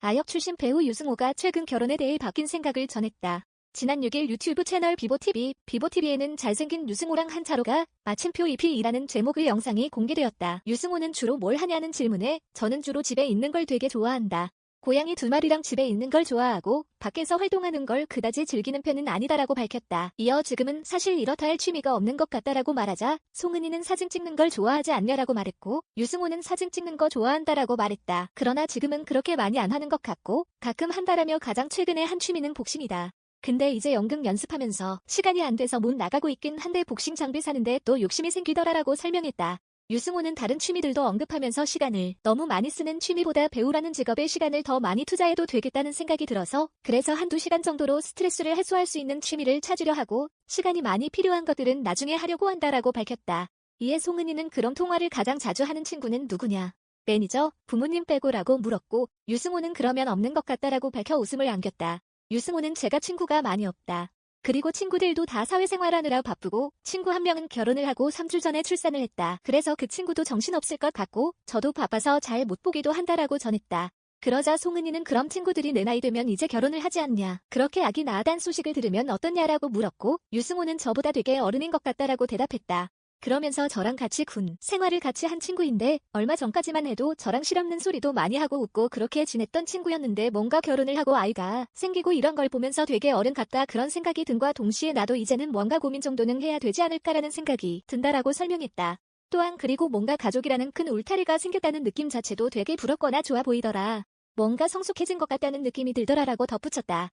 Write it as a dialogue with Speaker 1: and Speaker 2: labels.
Speaker 1: 아역 출신 배우 유승호가 최근 결혼에 대해 바뀐 생각을 전했다. 지난 6일 유튜브 채널 비보TV, 비보TV에는 잘생긴 유승호랑 한차로가 마침표 EP이라는 제목의 영상이 공개되었다. 유승호는 주로 뭘 하냐는 질문에 저는 주로 집에 있는 걸 되게 좋아한다. 고양이 두 마리랑 집에 있는 걸 좋아하고 밖에서 활동하는 걸 그다지 즐기는 편은 아니다라고 밝혔다. 이어 지금은 사실 이렇다 할 취미가 없는 것 같다라고 말하자 송은이는 사진 찍는 걸 좋아하지 않냐라고 말했고 유승호는 사진 찍는 거 좋아한다라고 말했다. 그러나 지금은 그렇게 많이 안 하는 것 같고 가끔 한다라며 가장 최근에 한 취미는 복싱이다. 근데 이제 연극 연습하면서 시간이 안 돼서 못 나가고 있긴 한데 복싱 장비 사는데 또 욕심이 생기더라라고 설명했다. 유승호는 다른 취미들도 언급하면서 시간을 너무 많이 쓰는 취미보다 배우라는 직업에 시간을 더 많이 투자해도 되겠다는 생각이 들어서 그래서 한두 시간 정도로 스트레스를 해소할 수 있는 취미를 찾으려 하고 시간이 많이 필요한 것들은 나중에 하려고 한다라고 밝혔다. 이에 송은이는 그럼 통화를 가장 자주 하는 친구는 누구냐? 매니저, 부모님 빼고라고 물었고 유승호는 그러면 없는 것 같다라고 밝혀 웃음을 안겼다. 유승호는 제가 친구가 많이 없다. 그리고 친구들도 다 사회생활하느라 바쁘고 친구 한 명은 결혼을 하고 3주 전에 출산을 했다. 그래서 그 친구도 정신없을 것 같고 저도 바빠서 잘 못 보기도 한다라고 전했다. 그러자 송은이는 그럼 친구들이 내 나이 되면 이제 결혼을 하지 않냐. 그렇게 아기 낳아단 소식을 들으면 어떻냐라고 물었고 유승호는 저보다 되게 어른인 것 같다라고 대답했다. 그러면서 저랑 같이 군 생활을 같이 한 친구인데 얼마 전까지만 해도 저랑 실없는 소리도 많이 하고 웃고 그렇게 지냈던 친구였는데 뭔가 결혼을 하고 아이가 생기고 이런 걸 보면서 되게 어른 같다 그런 생각이 든과 동시에 나도 이제는 뭔가 고민 정도는 해야 되지 않을까라는 생각이 든다라고 설명했다. 또한 그리고 뭔가 가족이라는 큰 울타리가 생겼다는 느낌 자체도 되게 부럽거나 좋아 보이더라. 뭔가 성숙해진 것 같다는 느낌이 들더라라고 덧붙였다.